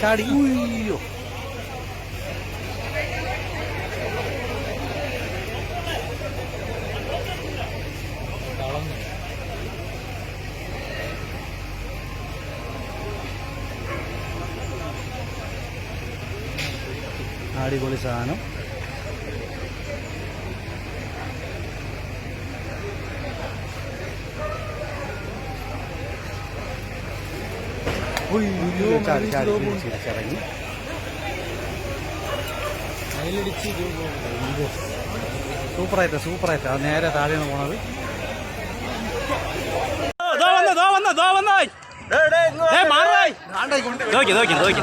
ചാടി ഉയ്യോ. അടിപൊളി സാധനം. ചാടി ചാടി തിരിച്ചിറങ്ങി സൂപ്പറായിട്ട്. സൂപ്പറായിട്ട് നേരെ താഴെയാണ് പോണത്. നോക്കി നോക്കി